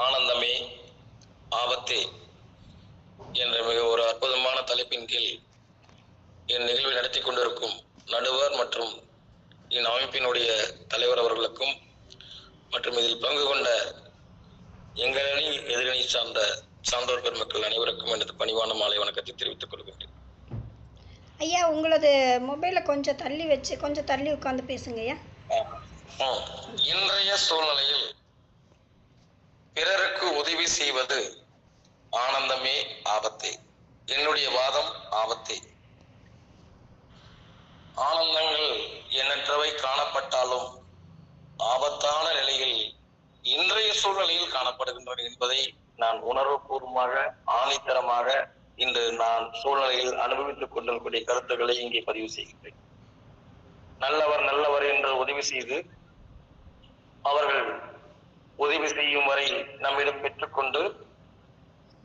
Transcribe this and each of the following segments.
ஆனந்தமே ஆபத்தே என்ற மிக ஒரு அற்புதமான தலைப்பின் கீழ் என் நிகழ்வை நடத்தி கொண்டிருக்கும் நடுவர் மற்றும் என் அமைப்பினுடைய தலைவர் அவர்களுக்கும் மற்றும் இதில் பங்கு கொண்ட எங்கள் அணி எதிரணி சார்ந்த சான்றோர் பெருமக்கள் அனைவருக்கும் எனது பணிவான மாலை வணக்கத்தை தெரிவித்துக் கொள்கின்றேன் ஐயா உங்களது மொபைலை கொஞ்சம் தள்ளி வச்சு கொஞ்சம் தள்ளி உட்காந்து பேசுங்க ஐயா. இன்றைய சூழ்நிலையில் பிறருக்கு உதவி செய்வது ஆனந்தமே ஆபத்தே. என்னுடைய வாதம் ஆபத்தே. ஆனந்தங்கள் எண்ணற்றவை காணப்பட்டாலும் ஆபத்தான நிலையில் இன்றைய சூழ்நிலையில் காணப்படுகின்றன என்பதை நான் உணர்வுபூர்வமாக ஆணித்தரமாக இன்று நான் சூழ்நிலையில் அனுபவித்துக் கொண்டிருக்கக்கூடிய கருத்துக்களை இங்கே பதிவு செய்கின்றேன். நல்லவர் நல்லவர் என்று உதவி செய்து அவர்கள் உதவி செய்யும் வரை நம்மிடம் பெற்றுக்கொண்டு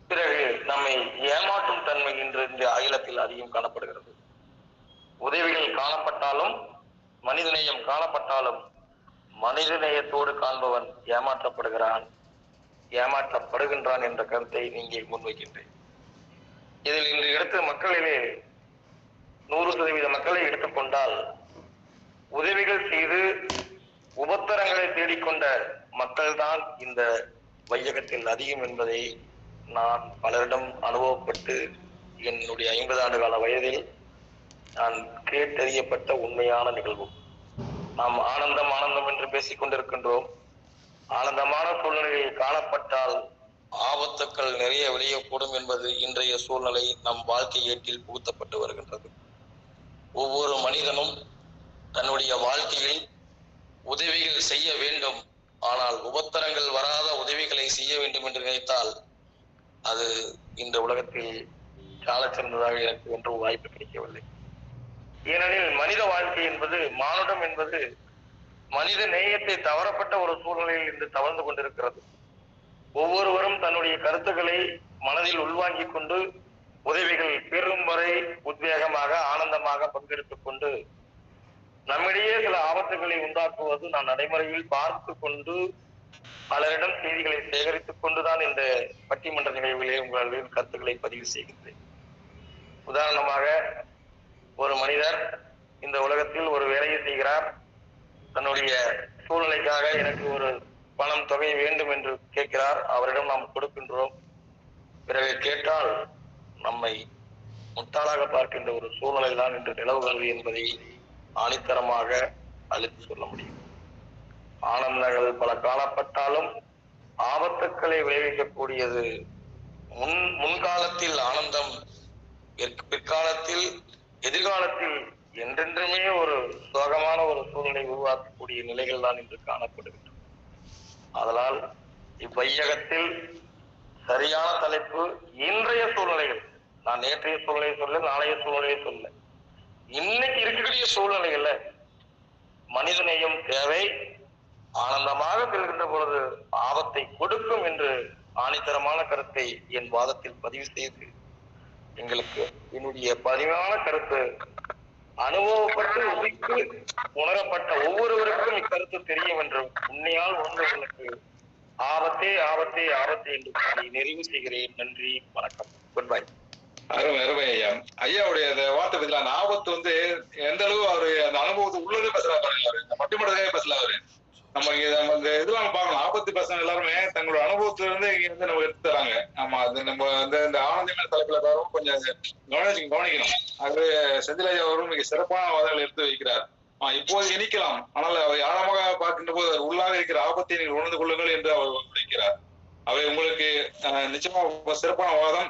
பிறகு நம்மை ஏமாற்றும் தன்மை இன்று இந்த அகிலத்தில் அதிகம் காணப்படுகிறது. உதவிகள் காணப்பட்டாலும் மனிதநேயம் காணப்பட்டாலும் மனிதநேயத்தோடு காண்பவன் ஏமாற்றப்படுகிறான் ஏமாற்றப்படுகின்றான் என்ற கருத்தை நீங்கள் முன்வைக்கின்றேன். இதில் இன்று எடுத்த மக்களிலே நூறு சதவீத மக்களை எடுத்துக்கொண்டால் உதவிகள் செய்து உபத்தரங்களை தேடிக்கொண்ட மக்கள்தான் இந்த வையகத்தில் அதிகம் என்பதை நான் பலரிடம் அனுபவப்பட்டு என்னுடைய ஐம்பது ஆண்டு கால வயதில் நான் கேட்டறியப்பட்ட உண்மையான நிகழ்வு. நாம் ஆனந்தம் ஆனந்தம் என்று பேசிக் கொண்டிருக்கின்றோம். ஆனந்தமான சூழ்நிலையில் காணப்பட்டால் ஆபத்துக்கள் நிறைய விளையக்கூடும் என்பது இன்றைய சூழ்நிலை நம் வாழ்க்கை ஏட்டில் புகுத்தப்பட்டு வருகின்றது. ஒவ்வொரு மனிதனும் தன்னுடைய வாழ்க்கையில் உதவிகள் செய்ய வேண்டும் ஆனால் உபத்தரங்கள் வராத உதவிகளை செய்ய வேண்டும் என்று நினைத்தால் அது இந்த உலகத்தில் சாலச் சிறந்ததாக எனக்கு ஒன்றும் வாய்ப்பு கிடைக்கவில்லை. ஏனெனில் மனித வாழ்க்கை என்பது மானுடம் என்பது மனித நேயத்தை தவறப்பட்ட ஒரு சூழ்நிலையில் இன்று தவழ்ந்து கொண்டிருக்கிறது. ஒவ்வொருவரும் தன்னுடைய கருத்துக்களை மனதில் உள்வாங்கிக் கொண்டு உதவிகள் பெறும் வரை உத்வேகமாக ஆனந்தமாக பங்கெடுத்துக் கொண்டு நம்மிடையே சில ஆபத்துகளை உண்டாக்குவது நான் நடைமுறையில் பார்த்து கொண்டு பலரிடம் செய்திகளை சேகரித்துக் கொண்டுதான் இந்த பட்டிமன்ற நிகழ்வுகளே உங்களின் கருத்துக்களை பதிவு செய்கின்றேன். உதாரணமாக ஒரு மனிதர் இந்த உலகத்தில் ஒரு வேலையை செய்கிறார். தன்னுடைய சூழ்நிலைக்காக எனக்கு ஒரு பணம் தொகை வேண்டும் என்று கேட்கிறார். அவரிடம் நாம் கொடுக்கின்றோம். பிறகு கேட்டால் நம்மை முட்டாளாக பார்க்கின்ற ஒரு சூழ்நிலை தான் இன்று நிலவுகிறது என்பதை ஆணித்தரமாக அழைத்து சொல்ல முடியும். ஆனந்தங்கள் பல காணப்பட்டாலும் ஆபத்துக்களை விளைவிக்கக்கூடியது முன் முன்காலத்தில் ஆனந்தம் பிற்காலத்தில் எதிர்காலத்தில் என்றென்றுமே ஒரு சோகமான ஒரு சூழ்நிலை உருவாக்கக்கூடிய நிலைகள் தான் இன்று காணப்படுகின்றன. அதனால் இவ்வையகத்தில் சரியான தலைப்பு இன்றைய சூழ்நிலைகள். நான் நேற்றைய சூழ்நிலையை சொல்ல நாளைய சூழ்நிலையை சொல்ல இன்னைக்கு இருக்கக்கூடிய சூழ்நிலைகள்ல மனிதநேயம் தேவை ஆனந்தமாக செல்கின்ற பொழுது ஆபத்தை கொடுக்கும் என்று ஆணித்தரமான கருத்தை என் வாதத்தில் பதிவு செய்து எங்களுக்கு என்னுடைய பதிவான கருத்து அனுபவப்பட்டு உதித்து உணரப்பட்ட ஒவ்வொருவருக்கும் இக்கருத்து தெரியும் என்று உண்மையால் உணர்ந்தவர்களுக்கு ஆபத்தே ஆபத்தே ஆபத்தே என்று நிறைவு செய்கிறேன். நன்றி வணக்கம். குட் பை அருமை அருமை ஐயா. ஐயாவுடைய அந்த வார்த்தை பத்தி அந்த ஆபத்து வந்து எந்த அளவு அவரு அந்த அனுபவத்தை உள்ளதே பேசல பாருங்க அவரு. இந்த பேசல அவரு. நம்ம இங்க நம்ம இந்த இதெல்லாம் பார்க்கலாம் ஆபத்து பசங்க எல்லாருமே தங்களோட அனுபவத்துல இருந்து இங்க இருந்து நம்ம எடுத்து தராங்க. ஆமா அது நம்ம அந்த இந்த ஆனந்தமான தலைப்புல வரும் கொஞ்சம் கவனிச்சு கவனிக்கணும். அது செந்திலாஜா ஐயா அவரும் மிக சிறப்பான வாதங்கள் எடுத்து வைக்கிறார். ஆஹ் இப்போது இணைக்கலாம். ஆனால் அவை ஆழமாக பார்க்கின்ற போது அவர் உள்ளாக இருக்கிற ஆபத்தை நீங்கள் உணர்ந்து கொள்ளுங்கள் என்று அவர் குறிக்கிறார் அவை உங்களுக்கு அஹ், நிச்சயமா சிறப்பான வாதம்.